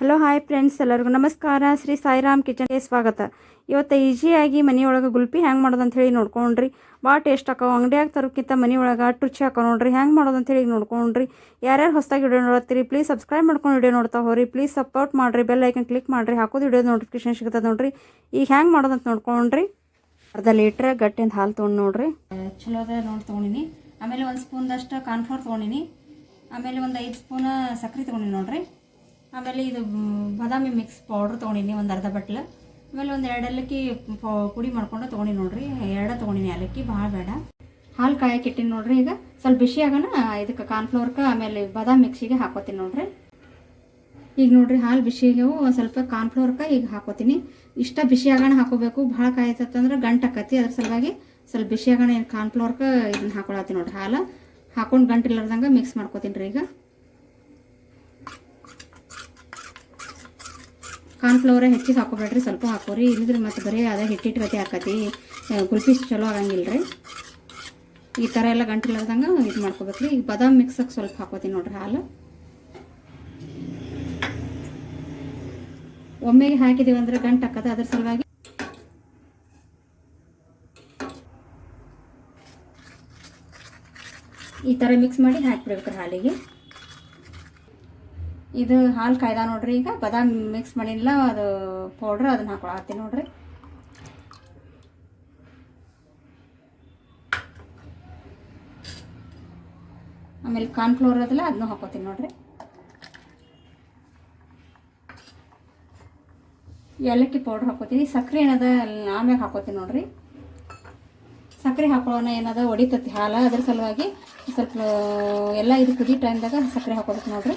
Hello hi friends ಎಲ್ಲರಿಗೂ ನಮಸ್ಕಾರ. ಶ್ರೀ ಸಾಯಿರಾಮ್ ಕಿಚನ್ಗೆ ಸ್ವಾಗತ. ಇವತ್ತು ಈಸಿಯಾಗಿ ಮನೆಯೊಳಗೆ ಗುಲ್ಪಿ ಹ್ಯಾಂಗೆ ಮಾಡೋದು ಅಂತ ಹೇಳಿ ನೋಡ್ಕೊಂಡ್ರಿ. ಭಾಳ ಟೇಸ್ಟ್ ಹಾಕೋ, ಅಂಗಡಿಯಾಗ ತರೋಕ್ಕಿಂತ ಮನೆಯೊಳಗೆ ಟುಚ್ಚಿ ಹಾಕೋ ನೋಡ್ರಿ. ಹ್ಯಾಂಗೆ ಮಾಡೋದು ಅಂತ ಹೇಳಿ ನೋಡ್ಕೊಂಡ್ರಿ. ಯಾರ್ಯಾರು ಹೊಸದಾಗಿ ವಿಡಿಯೋ ನೋಡತ್ತೀರಿ ಪ್ಲೀಸ್ ಸಬ್ಸ್ಕ್ರೈಬ್ ಮಾಡ್ಕೊಂಡು ವಿಡಿಯೋ ನೋಡ್ತಾ ಹೋರಿ ಪ್ಲೀಸ್ ಸಪೋರ್ಟ್ ಮಾಡಿರಿ ಬೆಲ್ ಐಕನ್ ಕ್ಲಿಕ್ ಮಾಡಿರಿ. ಹಾಕೋದು ವಿಡಿಯೋ ನೋಟಿಫಿಕೇಶನ್ ಸಿಗುತ್ತೆ ನೋಡ್ರಿ. ಈಗ ಹ್ಯಾಂಗೆ ಮಾಡೋದಂತ ನೋಡ್ಕೊಂಡ್ರಿ. ಅರ್ಧ ಲೀಟ್ರ್ ಗಟ್ಟಿಂದ ಹಾಲು ತೊಗೊಂಡು ನೋಡ್ರಿ. ಚಲೋ ಅದ ನೋಡಿ ತೊಗೊಂಡಿನಿ. ಆಮೇಲೆ ಒಂದು ಸ್ಪೂನ್ದಷ್ಟು ಕಾರ್ನ್ಫ್ಲೋರ್ ತೊಗೊಂಡಿನಿ. ಆಮೇಲೆ ಒಂದು ಐದು ಸ್ಪೂನ್ ಸಕ್ಕರೆ ತೊಗೊಂಡಿನಿ ನೋಡ್ರಿ. ಆಮೇಲೆ ಇದು ಬಾದಾಮಿ ಮಿಕ್ಸ್ ಪೌಡ್ರ್ ತೊಗೊಂಡಿನಿ ಒಂದು ಅರ್ಧ ಬಟ್ಲು. ಆಮೇಲೆ ಒಂದು ಎರಡು ಪೊ- ಪುಡಿ ಮಾಡ್ಕೊಂಡು ತೊಗೊಂಡಿನಿ ನೋಡ್ರಿ. ಎರಡು ತೊಗೊಂಡಿನಿ ಏಲಕ್ಕಿ ಭಾಳ ಬೇಡ. ಹಾಲು ಕಾಯಕ್ಕೆ ಇಟ್ಟಿನಿ ನೋಡ್ರಿ ಈಗ. ಸ್ವಲ್ಪ ಬಿಸಿ ಆಗೋಣ ಇದಕ್ಕೆ ಕಾರ್ನ್ಫ್ಲೋರ್ಗೆ ಆಮೇಲೆ ಬಾದಾಮಿ ಮಿಕ್ಸಿಗೆ ಹಾಕೋತೀನಿ ನೋಡ್ರಿ. ಈಗ ನೋಡ್ರಿ ಹಾಲು ಬಿಸಿಗೆ ಒಂದು ಸ್ವಲ್ಪ ಕಾರ್ನ್ಫ್ಲೋರ್ಕ ಈಗ ಹಾಕೋತೀನಿ. ಇಷ್ಟ ಬಿಸಿ ಆಗೋಣ ಹಾಕೋಬೇಕು, ಭಾಳ ಕಾಯ್ತಂದ್ರೆ ಗಂಟು ಆಕತಿ. ಅದ್ರ ಸಲುವಾಗಿ ಸ್ವಲ್ಪ ಬಿಸಿ ಆಗೋಣ ಏನು ಕಾರ್ನ್ಫ್ಲೋರ್ಕ ಇದನ್ನ ಹಾಕೊಳತ್ತೀನಿ ನೋಡ್ರಿ ಹಾಲು. ಹಾಕೊಂಡು ಗಂಟು ಇಲ್ಲಾರ್ದಂಗೆ ಮಿಕ್ಸ್ ಮಾಡ್ಕೋತೀನಿ ರೀ ಈಗ. ಕಾರ್ನ್ಫ್ಲವರೇ ಹೆಚ್ಚಿಗೆ ಹಾಕೋಬೇಡ್ರಿ ಸ್ವಲ್ಪ ಹಾಕೋರಿ. ಇಲ್ಲದ್ರೆ ಮತ್ತೆ ಬರೀ ಅದೇ ಹಿಟ್ಟಿಟ್ಟು ಗತಿ ಹಾಕತಿ. ಚಲೋ ಆಗಂಗಿಲ್ಲ ರೀ ಈ ಥರ ಎಲ್ಲ ಗಂಟು ಇದು ಇದು ಮಾಡ್ಕೋಬೇಕ್ರಿ. ಈಗ ಬದಾಮ್ ಮಿಕ್ಸಕ್ಕೆ ಸ್ವಲ್ಪ ಹಾಕೋತೀನಿ ನೋಡ್ರಿ ಹಾಲು. ಒಮ್ಮೆಗೆ ಹಾಕಿದೀವಿ ಅಂದ್ರೆ ಗಂಟು ಹಾಕದ, ಅದ್ರ ಸಲುವಾಗಿ ಈ ಥರ ಮಿಕ್ಸ್ ಮಾಡಿ ಹಾಕಿಬಿಡ್ಬೇಕ್ರಿ ಹಾಲಿಗೆ. ಇದು ಹಾಲು ಕಾಯ್ದ ನೋಡ್ರಿ ಈಗ. ಬಾದಾಮ್ ಮಿಕ್ಸ್ ಮಾಡಿಲ್ಲ, ಅದು ಪೌಡ್ರ್ ಅದನ್ನ ಹಾಕೊಳತ್ತೀನಿ ನೋಡ್ರಿ. ಆಮೇಲೆ ಕಾರ್ನ್ಫ್ಲೋರ್ ಅದಲ್ಲ ಅದನ್ನು ಹಾಕೋತೀನಿ ನೋಡ್ರಿ. ಏಲಕ್ಕಿ ಪೌಡ್ರ್ ಹಾಕೋತೀನಿ. ಸಕ್ಕರೆ ಏನದ ಆಮ್ಯಾಗ ಹಾಕೋತೀನಿ ನೋಡ್ರಿ. ಸಕ್ಕರೆ ಹಾಕೊಳ್ಳೋಣ ಏನದ ಹೊಡಿತತಿ ಹಾಲು ಅದ್ರ ಸಲುವಾಗಿ ಸ್ವಲ್ಪ, ಎಲ್ಲ ಇದು ಕುದಿ ಟೈಮ್ದಾಗ ಸಕ್ಕರೆ ಹಾಕೋಬೇಕು ನೋಡ್ರಿ.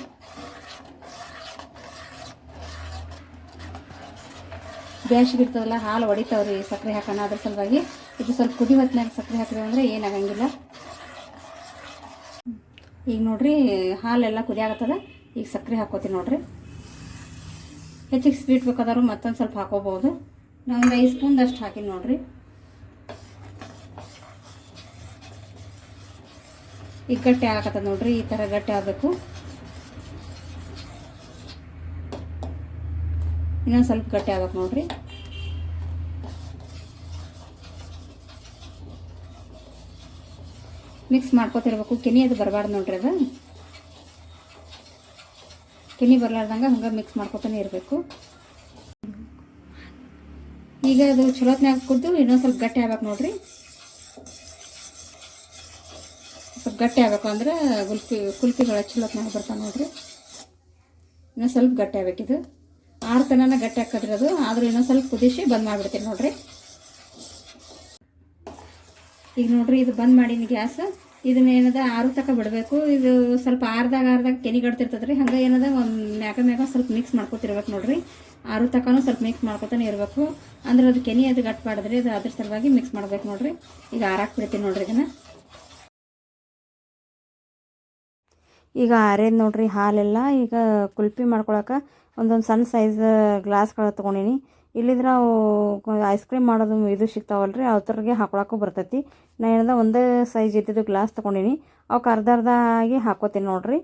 ಬ್ಯಾಸಿಗೆ ಇರ್ತದಲ್ಲ, ಹಾಲು ಹೊಡಿತಾವ್ರಿ ಸಕ್ಕರೆ ಹಾಕೋಣ. ಅದ್ರ ಸಲುವಾಗಿ ಇದು ಸ್ವಲ್ಪ ಕುದಿ ಹೊತ್ತಿನಾಗ ಸಕ್ಕರೆ ಹಾಕಿದ್ರೆ ಅಂದರೆ ಏನಾಗಂಗಿಲ್ಲ. ಈಗ ನೋಡ್ರಿ, ಹಾಲೆಲ್ಲ ಕುದಿಯಾಗತ್ತದ ಈಗ ಸಕ್ಕರೆ ಹಾಕೋತೀನಿ ನೋಡ್ರಿ. ಹೆಚ್ಚಿಗೆ ಸ್ವೀಟ್ ಬೇಕಾದ್ರೂ ಮತ್ತೊಂದು ಸ್ವಲ್ಪ ಹಾಕೋಬೋದು ನಾನು ಒಂದು ಐದು ಸ್ಪೂನ್ದಷ್ಟು ಹಾಕಿ ನೋಡ್ರಿ. ಈಗ ಗಟ್ಟಿ ಆಗತ್ತದ ನೋಡ್ರಿ, ಈ ಥರ ಗಟ್ಟಿ ಆಗಬೇಕು. ಇನ್ನೊಂದು ಸ್ವಲ್ಪ ಗಟ್ಟಿ ಆಗಬೇಕು ನೋಡಿರಿ. ಮಿಕ್ಸ್ ಮಾಡ್ಕೋತಿರ್ಬೇಕು. ಕೆನಿ ಅದು ಬರಬಾರ್ದು ನೋಡ್ರಿ ಅದು. ಕೆನಿ ಬರಲಾರ್ದಂಗೆ ಹಂಗೆ ಮಿಕ್ಸ್ ಮಾಡ್ಕೊತಾನೆ ಇರಬೇಕು. ಈಗ ಅದು ಚಲೋತ್ನಾಗ ಕುದ್ದು ಇನ್ನೊಂದು ಸ್ವಲ್ಪ ಗಟ್ಟಿ ಆಗ್ಬೇಕು ನೋಡ್ರಿ. ಸ್ವಲ್ಪ ಗಟ್ಟಿ ಆಗ್ಬೇಕು ಅಂದ್ರೆ ಗುಲ್ಪಿ ಕುಲ್ಪಿಗಳು ಚಲೋತ್ನಾಗ ಬರ್ತಾವೆ ನೋಡ್ರಿ. ಇನ್ನೊಂದು ಸ್ವಲ್ಪ ಗಟ್ಟಿ ಆಗ್ಬೇಕಿದು. ಆರು ತನನ ಗಟ್ಟಿ ಹಾಕದ್ರಿ ಅದು, ಆದ್ರೂ ಇನ್ನೊಂದು ಸ್ವಲ್ಪ ಕುದಿಸಿ ಬಂದ್ ಮಾಡಿಬಿಡ್ತೀನಿ ನೋಡಿರಿ. ಈಗ ನೋಡ್ರಿ, ಇದು ಬಂದ್ ಮಾಡೀನಿ ಗ್ಯಾಸ್. ಇದನ್ನ ಏನದ ಆರು ತಕ ಬಿಡಬೇಕು. ಇದು ಸ್ವಲ್ಪ ಆರ್ದಾಗ ಆರ್ದಾಗ ಕೆನಿ ಗಡ್ತಿರ್ತದ್ರಿ ಹಂಗೆ ಏನದ ಒಂದು ಮ್ಯಾಗ ಮ್ಯಾಗ ಸ್ವಲ್ಪ ಮಿಕ್ಸ್ ಮಾಡ್ಕೊತಿರ್ಬೇಕು ನೋಡ್ರಿ. ಆರು ತಕನೂ ಸ್ವಲ್ಪ ಮಿಕ್ಸ್ ಮಾಡ್ಕೊತಾನೆ ಇರಬೇಕು. ಅಂದ್ರೆ ಅದು ಕೆನಿ ಅದು ಗಟ್ಟಿ ಮಾಡಿದ್ರಿ, ಅದು ಅದ್ರ ಸಲುವಾಗಿ ಮಿಕ್ಸ್ ಮಾಡ್ಬೇಕು ನೋಡ್ರಿ. ಈಗ ಆರಾಕ್ ಬಿಡ್ತೀನಿ ನೋಡ್ರಿ ಇದನ್ನ. ಈಗ ಆರೇದು ನೋಡ್ರಿ ಹಾಲೆಲ್ಲ. ಈಗ ಕುಲ್ಪಿ ಮಾಡ್ಕೊಳಕ್ಕೆ ಒಂದೊಂದು ಸಣ್ಣ ಸೈಜ್ ಗ್ಲಾಸ್ಗಳು ತೊಗೊಂಡೀನಿ. ಇಲ್ಲಿದ್ರೆ ಅವು ಐಸ್ ಕ್ರೀಮ್ ಮಾಡೋದು ಇದು ಸಿಗ್ತಾವಲ್ಲ ರೀ ಅವ್ರಿಗೆ ಹಾಕೊಳಕ್ಕೂ ಬರ್ತೈತಿ. ನಾನು ಏನದ ಒಂದೇ ಸೈಜ್ ಇದ್ದಿದ್ದು ಗ್ಲಾಸ್ ತೊಗೊಂಡೀನಿ. ಅವಕ್ಕೆ ಅರ್ಧ ಅರ್ಧ ಆಗಿ ಹಾಕೋತೀನಿ ನೋಡಿರಿ.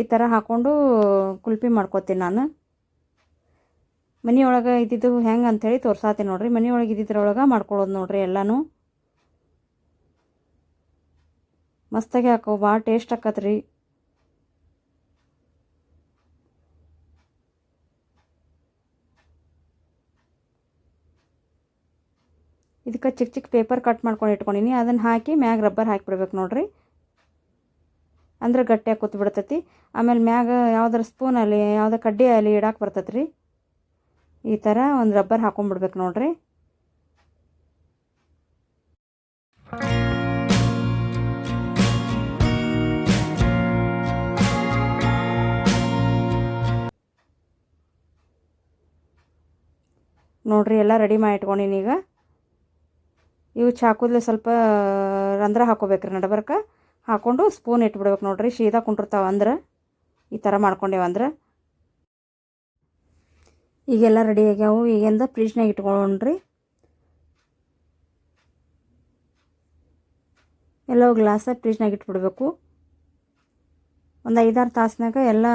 ಈ ಥರ ಹಾಕ್ಕೊಂಡು ಕುಲ್ಪಿ ಮಾಡ್ಕೋತೀನಿ ನಾನು. ಮನೆಯೊಳಗೆ ಇದ್ದಿದ್ದು ಹೆಂಗೆ ಅಂಥೇಳಿ ತೋರ್ಸಾತೀನಿ ನೋಡ್ರಿ. ಮನೆಯೊಳಗೆ ಇದ್ದಿದ್ರೊಳಗೆ ಮಾಡ್ಕೊಳ್ಳೋದು ನೋಡಿರಿ ಎಲ್ಲನೂ. ಮಸ್ತಾಗಿ ಹಾಕೋ ಭಾಳ ಟೇಸ್ಟ್ ಆಕತ್ರಿ. ಇದಕ್ಕೆ ಚಿಕ್ಕ ಚಿಕ್ಕ ಪೇಪರ್ ಕಟ್ ಮಾಡ್ಕೊಂಡು ಇಟ್ಕೊಂಡಿನಿ. ಅದನ್ನು ಹಾಕಿ ಮ್ಯಾಗ ರಬ್ಬರ್ ಹಾಕಿಬಿಡ್ಬೇಕು ನೋಡಿರಿ. ಅಂದ್ರೆ ಗಟ್ಟಿಯಾಗಿ ಕೂತ್ ಬಿಡ್ತೈತಿ ಆಮೇಲೆ ಮ್ಯಾಗ ಯಾವ್ದಾರ ಸ್ಪೂನ್ ಅಲ್ಲಿ, ಯಾವ್ದಾರ ಕಡ್ಡಿ ಅಲ್ಲಿ ಇಡಕ್ಕೆ ಬರ್ತೈತಿ ರೀ ಈ ಥರ ಒಂದು ರಬ್ಬರ್ ಹಾಕೊಂಡ್ಬಿಡ್ಬೇಕು ನೋಡ್ರಿ. ನೋಡ್ರಿ, ಎಲ್ಲ ರೆಡಿ ಮಾಡಿ ಇಟ್ಕೊಂಡಿನಿ ಈಗ. ಇವು ಚಾಕುದ್ಲೆ ಸ್ವಲ್ಪ ರಂಧ್ರ ಹಾಕೋಬೇಕ್ರಿ ನಡಬರ್ಕ. ಹಾಕ್ಕೊಂಡು ಸ್ಪೂನ್ ಇಟ್ಬಿಡ್ಬೇಕು ನೋಡ್ರಿ, ಶೀದಾ ಕುಂಡಿರ್ತಾವ ಅಂದ್ರೆ. ಈ ಥರ ಮಾಡ್ಕೊಂಡೇವು ಅಂದ್ರೆ. ಈಗೆಲ್ಲ ರೆಡಿ ಆಗ್ಯಾವು. ಈಗಿಂದ ಫ್ರಿಜ್ನಾಗ ಇಟ್ಕೊಂಡ್ರಿ. ಎಲ್ಲ ಗ್ಲಾಸ ಫ್ರಿಜ್ನಾಗ ಇಟ್ಬಿಡ್ಬೇಕು. ಒಂದು ಐದಾರು ತಾಸಿನಾಗ ಎಲ್ಲ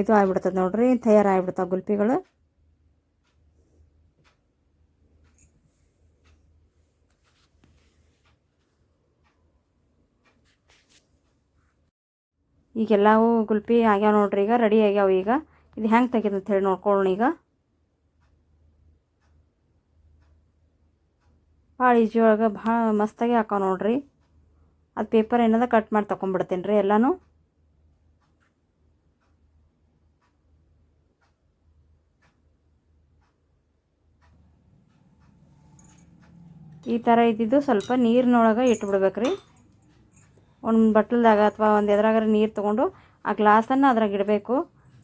ಇದು ಆಗ್ಬಿಡ್ತದೆ ನೋಡ್ರಿ, ತಯಾರಾಗ್ಬಿಡ್ತಾವೆ ಗುಲ್ಪಿಗಳು. ಈಗೆಲ್ಲವೂ ಗುಲ್ಪಿ ಆಗ್ಯಾವ ನೋಡ್ರಿ ಈಗ, ರೆಡಿ ಆಗ್ಯಾವ ಈಗ. ಇದು ಹೆಂಗೆ ತೆಗೆದು ಅಂತ ಹೇಳಿ ನೋಡ್ಕೊಳ್ಳೋಣ ಈಗ. ಭಾಳ ಈಜಿ ಒಳಗೆ ಭಾಳ ಮಸ್ತಾಗಿ ಹಾಕಾವ ನೋಡ್ರಿ. ಅದು ಪೇಪರ್ ಏನದ ಕಟ್ ಮಾಡಿ ತೊಗೊಂಡ್ಬಿಡ್ತೀನಿ ರೀ ಎಲ್ಲನೂ. ಈ ಥರ ಇದ್ದಿದ್ದು ಸ್ವಲ್ಪ ನೀರಿನೊಳಗೆ ಇಟ್ಬಿಡ್ಬೇಕು ರೀ ಒಂದು ಬಟ್ಲದಾಗ ಅಥವಾ ಒಂದು ಎದ್ರಾಗಾರ ನೀರು ತೊಗೊಂಡು ಆ ಗ್ಲಾಸನ್ನು ಅದ್ರಾಗ ಇಡಬೇಕು.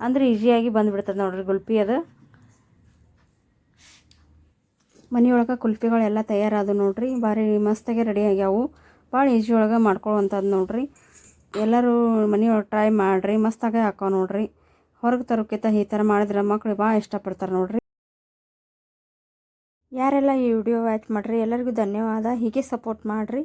ಅಂದ್ರೆ ಈಸಿಯಾಗಿ ಬಂದುಬಿಡ್ತದೆ ನೋಡ್ರಿ ಗುಲ್ಪಿ ಅದು. ಮನೆಯೊಳಗೆ ಕುಲ್ಫಿಗಳೆಲ್ಲ ತಯಾರಾದವು ನೋಡ್ರಿ. ಭಾರಿ ಮಸ್ತಾಗೆ ರೆಡಿ ಆಗ್ಯಾವು. ಭಾಳ ಈಜಿ ಒಳಗೆ ಮಾಡ್ಕೊಳ್ಳುವಂಥದ್ದು ನೋಡ್ರಿ. ಎಲ್ಲರೂ ಮನೆಯೊಳಗೆ ಟ್ರೈ ಮಾಡಿರಿ. ಮಸ್ತಾಗೆ ಹಾಕೋ ನೋಡ್ರಿ. ಹೊರಗೆ ತರೋಕ್ಕಿಂತ ಈ ಥರ ಮಾಡಿದ್ರೆ ಮಕ್ಕಳು ಭಾಳ ಇಷ್ಟಪಡ್ತಾರೆ ನೋಡ್ರಿ. ಯಾರೆಲ್ಲ ಈ ವಿಡಿಯೋ ವಾಚ್ ಮಾಡಿರಿ, ಎಲ್ಲರಿಗೂ ಧನ್ಯವಾದ. ಹೀಗೆ ಸಪೋರ್ಟ್ ಮಾಡಿರಿ.